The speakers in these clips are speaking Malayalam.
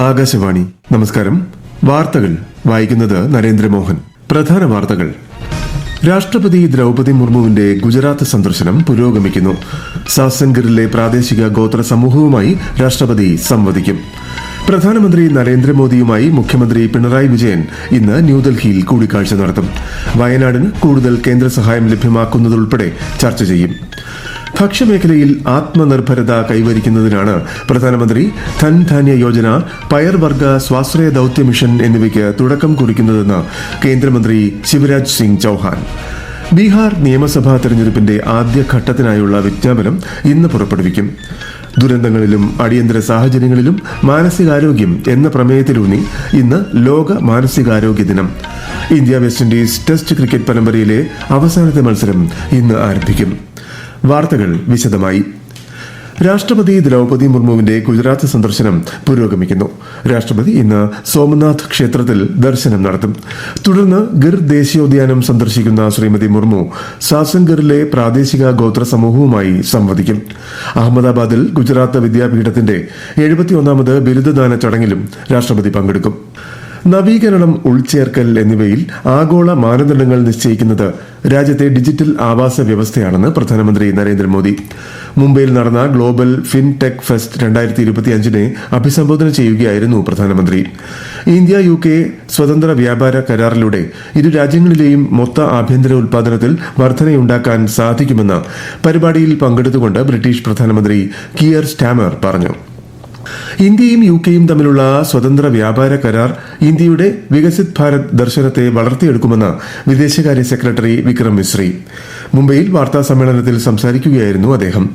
ആകാശവാണി. നമസ്കാരം. വാർത്തകൾ. വായിക്കുന്നത് നരേന്ദ്രമോഹൻ. പ്രധാന വാർത്തകൾ. രാഷ്ട്രപതി ദ്രൗപദി മുർമുവിന്റെ ഗുജറാത്ത് സന്ദർശനം പുരോഗമിക്കുന്നു. സാസൻഗറിലെ പ്രാദേശിക ഗോത്ര സമൂഹവുമായി രാഷ്ട്രപതി സംവദിക്കും. പ്രധാനമന്ത്രി നരേന്ദ്രമോദിയുമായി മുഖ്യമന്ത്രി പിണറായി വിജയൻ ഇന്ന് ന്യൂഡൽഹിയിൽ കൂടിക്കാഴ്ച നടത്തും. വയനാടിന് കൂടുതൽ കേന്ദ്ര സഹായം ലഭ്യമാക്കുന്നതുൾപ്പെടെ ചർച്ച ചെയ്യും. ഭക്ഷ്യമേഖലയിൽ ആത്മനിർഭരത കൈവരിക്കുന്നതിനാണ് പ്രധാനമന്ത്രി ധൻധാന്യ യോജന പയർവർഗ സ്വാശ്രയ ദൌത്യ മിഷൻ എന്നിവയ്ക്ക് തുടക്കം കുറിക്കുന്നതെന്ന് കേന്ദ്രമന്ത്രി ശിവരാജ് സിംഗ് ചൌഹാൻ. ബീഹാർ നിയമസഭാ തെരഞ്ഞെടുപ്പിന്റെ ആദ്യഘട്ടത്തിനായുള്ള വിജ്ഞാപനം ഇന്ന് പുറപ്പെടുവിക്കും. ദുരന്തങ്ങളിലും അടിയന്തര സാഹചര്യങ്ങളിലും മാനസികാരോഗ്യം എന്ന പ്രമേയത്തിലൂന്നി ഇന്ന് ലോക മാനസികാരോഗ്യ ദിനം. India West Indies test cricket പരമ്പരയിലെ അവസാനത്തെ മത്സരം ഇന്ന് ആരംഭിക്കും. വാർത്തകൾ വിശദമായി. രാഷ്ട്രപതി ദ്രൗപദി മുർമുവിന്റെ ഗുജറാത്ത് സന്ദർശനം പുരോഗമിക്കുന്നു. രാഷ്ട്രപതി ഇന്ന് സോമനാഥ് ക്ഷേത്രത്തിൽ ദർശനം നടത്തും. തുടർന്ന് ഗിർ ദേശീയോദ്യാനം സന്ദർശിക്കുന്ന ശ്രീമതി മുർമു സാസൻഗറിലെ പ്രാദേശിക ഗോത്ര സമൂഹവുമായി സംവദിക്കും. അഹമ്മദാബാദിൽ ഗുജറാത്ത് വിദ്യാപീഠത്തിന്റെ എഴുപത്തിയൊന്നാമത് ബിരുദദാന ചടങ്ങിലും രാഷ്ട്രപതി പങ്കെടുക്കും. നവീകരണം ഉൾച്ചേർക്കൽ എന്നിവയിൽ ആഗോള മാനദണ്ഡങ്ങൾ നിശ്ചയിക്കുന്നത് രാജ്യത്തെ ഡിജിറ്റൽ ആവാസ വ്യവസ്ഥയാണെന്ന് പ്രധാനമന്ത്രി നരേന്ദ്രമോദി. മുംബൈയിൽ നടന്ന ഗ്ലോബൽ ഫിൻടെക് ഫെസ്റ്റ് രണ്ടായിരത്തി ഇരുപത്തിയഞ്ചിനെ അഭിസംബോധന ചെയ്യുകയായിരുന്നു പ്രധാനമന്ത്രി. ഇന്ത്യ യു കെ സ്വതന്ത്ര വ്യാപാര കരാറിലൂടെ ഇരു രാജ്യങ്ങളിലെയും മൊത്ത ആഭ്യന്തര ഉൽപാദനത്തിൽ വർധനയുണ്ടാക്കാൻ സാധിക്കുമെന്ന് പരിപാടിയിൽ പങ്കെടുത്തുകൊണ്ട് ബ്രിട്ടീഷ് പ്രധാനമന്ത്രി കിയർ സ്റ്റാമർ പറഞ്ഞു. ഇന്ത്യയും യു കെയും തമ്മിലുള്ള സ്വതന്ത്ര വ്യാപാര കരാർ ഇന്ത്യയുടെ വികസിത് ഭാരത് ദർശനത്തെ വളർത്തിയെടുക്കുമെന്ന് വിദേശകാര്യ സെക്രട്ടറി വിക്രം മിശ്രി. മുംബൈയിൽ വാർത്താ സമ്മേളനത്തിൽ സംസാരിക്കുകയായിരുന്നു അദ്ദേഹം.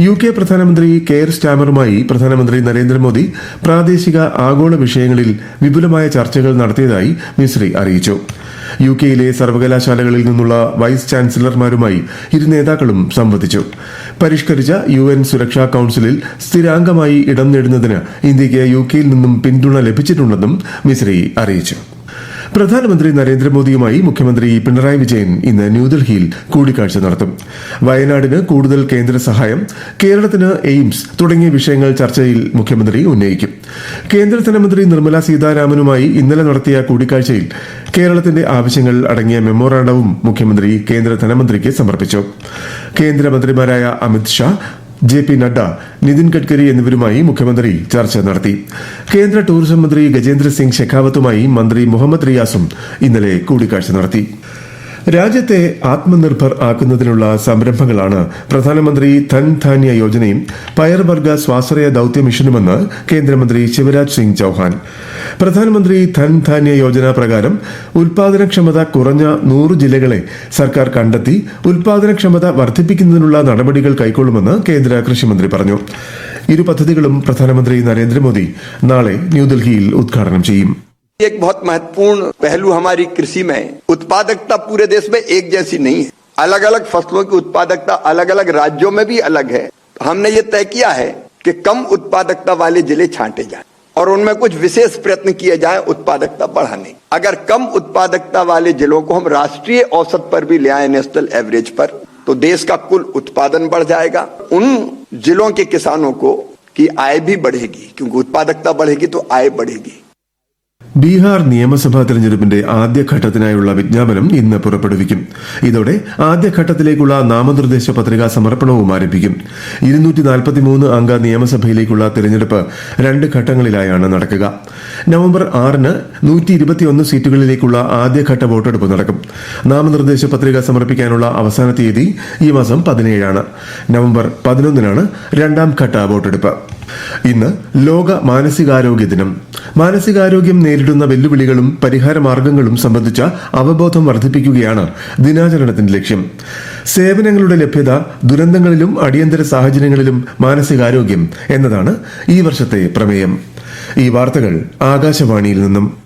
യു കെ പ്രധാനമന്ത്രി കെയർ സ്റ്റാമറുമായി പ്രധാനമന്ത്രി നരേന്ദ്രമോദി പ്രാദേശിക ആഗോള വിഷയങ്ങളിൽ വിപുലമായ ചർച്ചകൾ നടത്തിയതായി മിശ്രി അറിയിച്ചു. യു കെയിലെ സർവകലാശാലകളിൽ നിന്നുള്ള വൈസ് ചാൻസലർമാരുമായി ഇരു നേതാക്കളും സംവദിച്ചു. പരിഷ്കരിച്ച യു എൻ സുരക്ഷാ കൌൺസിലിൽ സ്ഥിരാംഗമായി ഇടം നേടുന്നതിന് ഇന്ത്യയ്ക്ക് യു കെയിൽ നിന്നും പിന്തുണ ലഭിച്ചിട്ടുണ്ടെന്നും മിശ്രി അറിയിച്ചു. പ്രധാനമന്ത്രി നരേന്ദ്രമോദിയുമായി മുഖ്യമന്ത്രി പിണറായി വിജയൻ ഇന്ന് ന്യൂഡൽഹിയിൽ കൂടിക്കാഴ്ച നടത്തും. വയനാടിന് കൂടുതൽ കേന്ദ്ര സഹായം കേരളത്തിന് എയിംസ് തുടങ്ങിയ വിഷയങ്ങൾ ചർച്ചയിൽ മുഖ്യമന്ത്രി ഉന്നയിക്കും. കേന്ദ്ര ധനമന്ത്രി നിർമ്മലാ സീതാരാമനുമായി ഇന്നലെ നടത്തിയ കൂടിക്കാഴ്ചയിൽ കേരളത്തിന്റെ ആവശ്യങ്ങൾ അടങ്ങിയ മെമ്മോറാണ്ടവും മുഖ്യമന്ത്രി കേന്ദ്ര ധനമന്ത്രിക്ക് സമർപ്പിച്ചു. കേന്ദ്രമന്ത്രിമാരായ അമിത് ഷാ ജെ പി നഡ്ഡ നിതിൻ ഗഡ്കരി എന്നിവരുമായി മുഖ്യമന്ത്രി ചർച്ച നടത്തി. കേന്ദ്ര ടൂറിസം മന്ത്രി ഗജേന്ദ്ര സിംഗ് ഷെഖാവത്തുമായി മന്ത്രി മുഹമ്മദ് റിയാസും ഇന്നലെ കൂടിക്കാഴ്ച നടത്തി. രാജ്യത്തെ ആത്മനിർഭർ ആക്കുന്നതിനുള്ള സംരംഭങ്ങളാണ് പ്രധാനമന്ത്രി ധൻധാന്യ യോജനയും പയർവർഗ സ്വാശ്രയ ദൌത്യ മിഷനുമെന്ന് കേന്ദ്രമന്ത്രി ശിവരാജ് സിംഗ് ചൌഹാൻ. പ്രധാനമന്ത്രി ധൻധാന്യ യോജന പ്രകാരം ഉൽപാദനക്ഷമത കുറഞ്ഞ നൂറ് ജില്ലകളെ സർക്കാർ കണ്ടെത്തി ഉൽപാദനക്ഷമത വർദ്ധിപ്പിക്കുന്നതിനുള്ള നടപടികൾ കൈക്കൊള്ളുമെന്ന് കേന്ദ്ര കൃഷിമന്ത്രി പറഞ്ഞു. ഇരു പദ്ധതികളും പ്രധാനമന്ത്രി നരേന്ദ്രമോദി നാളെ ന്യൂഡൽഹിയിൽ ഉദ്ഘാടനം ചെയ്യും. एक बहुत महत्वपूर्ण पहलू हमारी कृषि में उत्पादकता पूरे देश में एक जैसी नहीं है। अलग अलग फ़सलों की उत्पादकता अलग अलग राज्यों में भी अलग है। हमने ये तय किया है कि कम उत्पादकता वाले ज़िले छांटे जाएँ और उनमें कुछ विशेष प्रयत्न किए जाएँ उत्पादकता बढ़ाने। अगर कम उत्पादकता वाले जिलों को हम राष्ट्रीय औसत पर भी ले आए नेशनल एवरेज पर तो देश का कुल उत्पादन बढ़ जाएगा। उन जिलों के किसानों को की आय भी बढ़ेगी, क्योंकि उत्पादकता बढ़ेगी तो आय बढ़ेगी। ബീഹാർ നിയമസഭാ തെരഞ്ഞെടുപ്പിന്റെ ആദ്യഘട്ടത്തിനായുള്ള വിജ്ഞാപനം ഇന്ന് പുറപ്പെടുവിക്കും. ഇതോടെ ആദ്യഘട്ടത്തിലേക്കുള്ള നാമനിർദ്ദേശ പത്രികാ സമർപ്പണവും ആരംഭിക്കും. ഇരുന്നൂറ്റി നാൽപ്പത്തിമൂന്ന് അംഗ നിയമസഭയിലേക്കുള്ള തെരഞ്ഞെടുപ്പ് രണ്ട് ഘട്ടങ്ങളിലായാണ് നടക്കുക. നവംബർ ആറിന് നൂറ്റി ഇരുപത്തിയൊന്ന് സീറ്റുകളിലേക്കുള്ള ആദ്യഘട്ട വോട്ടെടുപ്പ് നടക്കും. നാമനിർദ്ദേശ പത്രിക സമർപ്പിക്കാനുള്ള അവസാന തീയതി ഈ മാസം പതിനേഴാണ്. നവംബർ പതിനൊന്നിനാണ് രണ്ടാം ഘട്ട വോട്ടെടുപ്പ്. ഇന്ന് ലോക മാനസികാരോഗ്യ ദിനം മാനസികാരോഗ്യം നേരിടുന്ന വെല്ലുവിളികളും പരിഹാര മാർഗങ്ങളും സംബന്ധിച്ച അവബോധം വർദ്ധിപ്പിക്കുകയാണ് ദിനാചരണത്തിന്റെ ലക്ഷ്യം. സേവനങ്ങളുടെ ലഭ്യത ദുരന്തങ്ങളിലും അടിയന്തര സാഹചര്യങ്ങളിലും മാനസികാരോഗ്യം എന്നതാണ് ഈ വർഷത്തെ പ്രമേയം. ഈ വാർത്തകൾ ആകാശവാണിയിൽ നിന്നും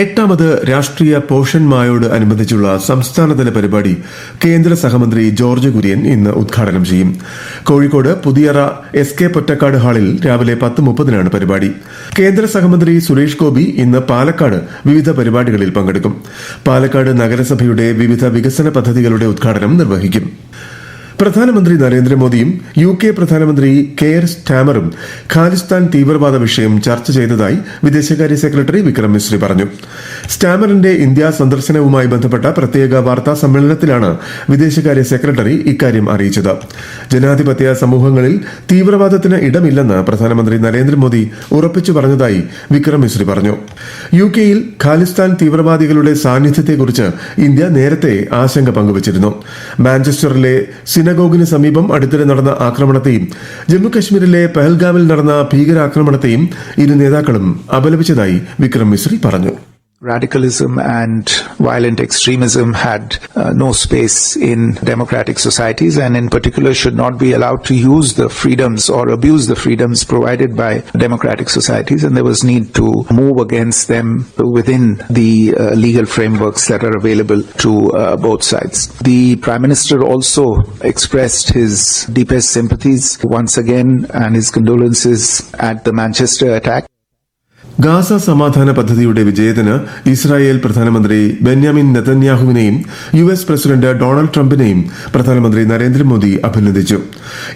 എട്ടാമത് രാഷ്ട്രീയ പോഷൻ മായോട് അനുബന്ധിച്ചുള്ള സംസ്ഥാനതല പരിപാടി കേന്ദ്ര സഹമന്ത്രി ജോർജ് കുര്യൻ ഇന്ന് ഉദ്ഘാടനം ചെയ്യും. കോഴിക്കോട് പുതിയറ എസ് കെ പൊറ്റക്കാട് ഹാളിൽ രാവിലെ പത്ത് മുപ്പതിനാണ് പരിപാടി. കേന്ദ്ര സഹമന്ത്രി സുരേഷ് ഗോപി ഇന്ന് പാലക്കാട് വിവിധ പരിപാടികളിൽ പങ്കെടുക്കും. പാലക്കാട് നഗരസഭയുടെ വിവിധ വികസന പദ്ധതികളുടെ ഉദ്ഘാടനം നിർവഹിക്കും. പ്രധാനമന്ത്രി നരേന്ദ്രമോദിയും യു കെ പ്രധാനമന്ത്രി കെയർ സ്റ്റാമറും ഖാലിസ്ഥാൻ തീവ്രവാദ വിഷയം ചർച്ച ചെയ്തതായി വിദേശകാര്യ സെക്രട്ടറി വിക്രം മിശ്രി പറഞ്ഞു. സ്റ്റാമറിന്റെ ഇന്ത്യ സന്ദർശനവുമായി ബന്ധപ്പെട്ട പ്രത്യേക വാർത്താ സമ്മേളനത്തിലാണ് വിദേശകാര്യ സെക്രട്ടറി ഇക്കാര്യം അറിയിച്ചത്. ജനാധിപത്യ സമൂഹങ്ങളിൽ തീവ്രവാദത്തിന് ഇടമില്ലെന്ന് പ്രധാനമന്ത്രി നരേന്ദ്രമോദി ഉറപ്പിച്ചു പറഞ്ഞതായി വിക്രം മിശ്രി പറഞ്ഞു. യു കെയിൽ ഖാലിസ്ഥാൻ തീവ്രവാദികളുടെ സാന്നിധ്യത്തെക്കുറിച്ച് ഇന്ത്യ നേരത്തെ ആശങ്ക പങ്കുവച്ചിരുന്നു. മാഞ്ചസ്റ്ററിലെ സിനഗോഗിന് സമീപം അടുത്തിടെ നടന്ന ആക്രമണത്തെയും ജമ്മുകശ്മീരിലെ പെഹൽഗാമിൽ നടന്ന ഭീകരാക്രമണത്തെയും ഇരു നേതാക്കളും അപലപിച്ചതായി വിക്രം മിശ്രി പറഞ്ഞു. Radicalism and violent extremism had uh, no space in democratic societies and in particular should not be allowed to use the freedoms or abuse the freedoms provided by democratic societies and there was need to move against them within the uh, legal frameworks that are available to uh, both sides. The Prime Minister also expressed his deepest sympathies once again and his condolences at the Manchester attack. Gaza സമാധാന പദ്ധതിയുടെ വിജയത്തിന് ഇസ്രായേൽ പ്രധാനമന്ത്രി ബെന്യാമിൻ നെതന്യാഹുവിനെയും യു എസ് പ്രസിഡന്റ് ഡൊണാൾഡ് ട്രംപിനെയും പ്രധാനമന്ത്രി നരേന്ദ്രമോദി അഭിനന്ദിച്ചു.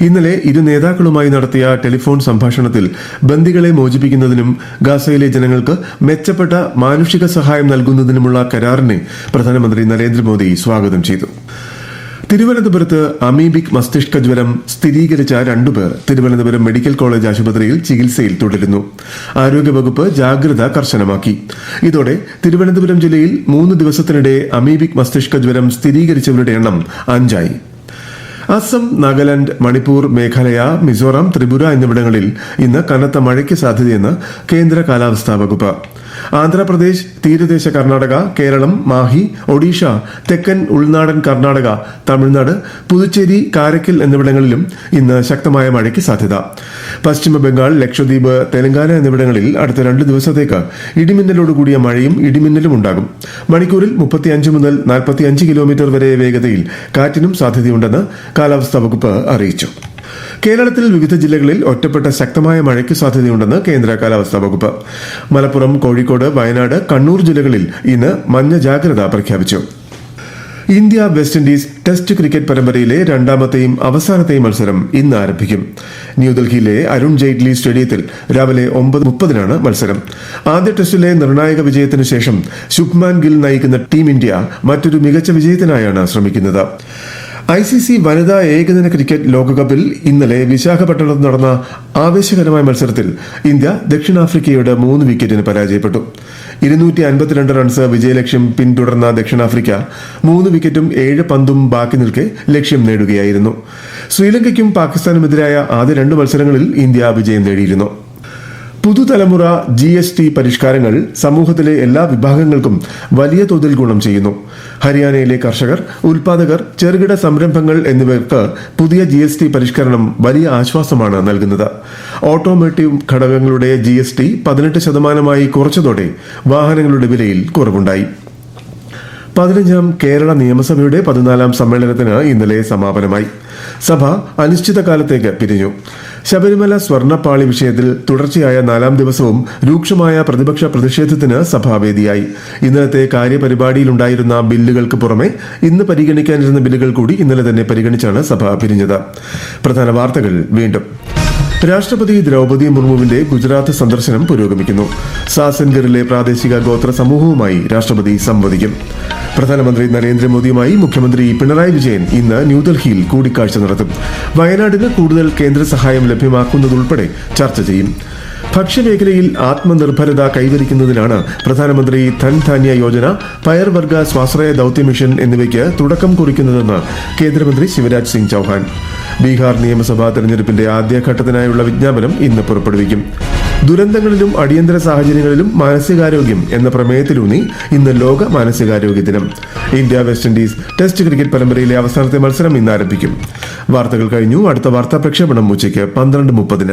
ഇന്നലെ ഇരു നേതാക്കളുമായി നടത്തിയ ടെലിഫോൺ സംഭാഷണത്തിൽ ബന്ദികളെ മോചിപ്പിക്കുന്നതിനും ഗാസയിലെ ജനങ്ങൾക്ക് മെച്ചപ്പെട്ട മാനുഷിക സഹായം നൽകുന്നതിനുമുള്ള കരാറിനെ പ്രധാനമന്ത്രി നരേന്ദ്രമോദി സ്വാഗതം ചെയ്തു. തിരുവനന്തപുരത്ത് അമീബിക് മസ്തിഷ്ക ജ്വരം സ്ഥിരീകരിച്ച രണ്ടുപേർ തിരുവനന്തപുരം മെഡിക്കൽ കോളേജ് ആശുപത്രിയിൽ ചികിത്സയിൽ തുടരുന്നു. ആരോഗ്യവകുപ്പ് ജാഗ്രത കർശനമാക്കി. ഇതോടെ തിരുവനന്തപുരം ജില്ലയിൽ മൂന്ന് ദിവസത്തിനിടെ അമീബിക് മസ്തിഷ്ക ജ്വരം സ്ഥിരീകരിച്ചവരുടെ എണ്ണം അഞ്ചായി. അസം നാഗാലാന്റ് മണിപ്പൂർ മേഘാലയ മിസോറാം ത്രിപുര എന്നിവിടങ്ങളിൽ ഇന്ന് കനത്ത മഴയ്ക്ക് സാധ്യതയെന്ന് കേന്ദ്ര കാലാവസ്ഥാ വകുപ്പ്. ആന്ധ്രാപ്രദേശ് തീരദേശ കർണാടക കേരളം മാഹി ഒഡീഷ തെക്കൻ ഉൾനാടൻ കർണാടക തമിഴ്നാട് പുതുച്ചേരി കാരക്കൽ എന്നിവിടങ്ങളിലും ഇന്ന് ശക്തമായ മഴയ്ക്ക് സാധ്യത. പശ്ചിമ ബംഗാൾ ലക്ഷദ്വീപ് തെലങ്കാന എന്നിവിടങ്ങളിൽ അടുത്ത രണ്ട് ദിവസത്തേക്ക് ഇടിമിന്നലോടുകൂടിയ മഴയും ഇടിമിന്നലും ഉണ്ടാകും. മണിക്കൂറിൽ മുപ്പത്തിയഞ്ച് മുതൽ നാൽപ്പത്തിയഞ്ച് കിലോമീറ്റർ വരെ വേഗതയിൽ കാറ്റിനും സാധ്യതയുണ്ടെന്ന് കാലാവസ്ഥാ വകുപ്പ് അറിയിച്ചു. കേരളത്തിൽ വിവിധ ജില്ലകളിൽ ഒറ്റപ്പെട്ട ശക്തമായ മഴയ്ക്ക് സാധ്യതയുണ്ടെന്ന് കേന്ദ്ര കാലാവസ്ഥാ വകുപ്പ്. മലപ്പുറം കോഴിക്കോട് വയനാട് കണ്ണൂർ ജില്ലകളിൽ ഇന്ന് മഞ്ഞ ജാഗ്രത പ്രഖ്യാപിച്ചു. India West Indies test cricket പരമ്പരയിലെ രണ്ടാമത്തെയും അവസാനത്തെയും മത്സരം ഇന്ന് ആരംഭിക്കും. ന്യൂഡൽഹിയിലെ അരുൺ ജെയ്റ്റ്ലി സ്റ്റേഡിയത്തിൽ രാവിലെ ഒമ്പത് മുപ്പതിനാണ് മത്സരം. ആദ്യ ടെസ്റ്റിലെ നിർണായക വിജയത്തിനു ശേഷം ശുഭ്മാൻ ഗിൽ നയിക്കുന്ന ടീം ഇന്ത്യ മറ്റൊരു മികച്ച വിജയത്തിനായാണ് ശ്രമിക്കുന്നത്. ഐ സി സി വനിതാ ഏകദിന ക്രിക്കറ്റ് ലോകകപ്പിൽ ഇന്നലെ വിശാഖപട്ടണത്ത് നടന്ന ആവേശകരമായ മത്സരത്തിൽ ഇന്ത്യ ദക്ഷിണാഫ്രിക്കയുടെ മൂന്ന് വിക്കറ്റിന് പരാജയപ്പെട്ടു. ഇരുന്നൂറ്റി അൻപത്തിരണ്ട് റൺസ് വിജയലക്ഷ്യം പിന്തുടർന്ന ദക്ഷിണാഫ്രിക്ക മൂന്ന് വിക്കറ്റും ഏഴ് പന്തും ബാക്കി നിൽക്കെ ലക്ഷ്യം നേടുകയായിരുന്നു. ശ്രീലങ്കയ്ക്കും പാകിസ്ഥാനുമെതിരായ ആദ്യ രണ്ട് മത്സരങ്ങളിൽ ഇന്ത്യ വിജയം നേടിയിരുന്നു. പുതുതലമുറ ജി എസ് ടി പരിഷ്കാരങ്ങൾ സമൂഹത്തിലെ എല്ലാ വിഭാഗങ്ങൾക്കും വലിയ തോതിൽ ഗുണം ചെയ്യുന്നു. ഹരിയാനയിലെ കർഷകർ ഉൽപാദകർ ചെറുകിട സംരംഭങ്ങൾ എന്നിവർക്ക് പുതിയ ജി എസ് ടി പരിഷ്കരണം വലിയ ആശ്വാസമാണ് നൽകുന്നത്. ഓട്ടോമോട്ടീവ് ഘടകങ്ങളുടെ ജി എസ് ടി പതിനെട്ട് ശതമാനമായി കുറച്ചതോടെ വാഹനങ്ങളുടെ വിലയിൽ കുറവുണ്ടായി. പതിനഞ്ചാം കേരള നിയമസഭയുടെ പതിനാലാം സമ്മേളനത്തിന് ഇന്നലെ സമാപനമായി. സഭ അനിശ്ചിതകാലത്തേക്ക് പിരിഞ്ഞു. ശബരിമല സ്വർണപ്പാളി വിഷയത്തിൽ തുടർച്ചയായ നാലാം ദിവസവും രൂക്ഷമായ പ്രതിപക്ഷ പ്രതിഷേധത്തിന് സഭാവേദിയായി. ഇന്നലത്തെ കാര്യപരിപാടിയിലുണ്ടായിരുന്ന ബില്ലുകൾക്ക് പുറമെ ഇന്ന് പരിഗണിക്കാനിരുന്ന ബില്ലുകൾ കൂടി ഇന്നലെ തന്നെ പരിഗണിച്ചാണ് സഭ പിരിഞ്ഞത്. പ്രധാന വാർത്തകൾ വീണ്ടും. രാഷ്ട്രപതി ദ്രൗപദി മുർമുവിന്റെ ഗുജറാത്ത് സന്ദർശനം പുരോഗമിക്കുന്നു. സാസൻഗറിലെ പ്രാദേശിക ഗോത്ര സമൂഹവുമായി രാഷ്ട്രപതി സംവദിക്കും. പ്രധാനമന്ത്രി നരേന്ദ്രമോദിയുമായി മുഖ്യമന്ത്രി പിണറായി വിജയൻ ഇന്ന് ന്യൂഡൽഹിയിൽ കൂടിക്കാഴ്ച നടത്തും. വയനാടിന് കൂടുതൽ കേന്ദ്ര സഹായം ലഭ്യമാക്കുന്നതുൾപ്പെടെ ചർച്ച ചെയ്യും. ഭക്ഷ്യമേഖലയിൽ ആത്മനിർഭരത കൈവരിക്കുന്നതിനാണ് പ്രധാനമന്ത്രി ധൻധാന്യ യോജന പയർവർഗ സ്വാശ്രയ ദൌത്യ മിഷൻ എന്നിവയ്ക്ക് തുടക്കം കുറിക്കുന്നതെന്ന് കേന്ദ്രമന്ത്രി ശിവരാജ് സിംഗ് ചൌഹാൻ. ബീഹാർ നിയമസഭാ തെരഞ്ഞെടുപ്പിന്റെ ആദ്യഘട്ടത്തിനായുള്ള വിജ്ഞാപനം ഇന്ന് പുറപ്പെടുവിക്കും. ദുരന്തങ്ങളിലും അടിയന്തര സാഹചര്യങ്ങളിലും മാനസികാരോഗ്യം എന്ന പ്രമേയത്തിലൂന്നി ഇന്ന് ലോക മാനസികാരോഗ്യ ദിനം. India West Indies test cricket പരമ്പരയിലെ അവസാനത്തെ മത്സരം ഇന്ന് ആരംഭിക്കും വാർത്തകൾ കഴിഞ്ഞു. അടുത്ത വാർത്താ പ്രക്ഷേപണം ഉച്ചയ്ക്ക് പന്ത്രണ്ട് മുപ്പതിന്.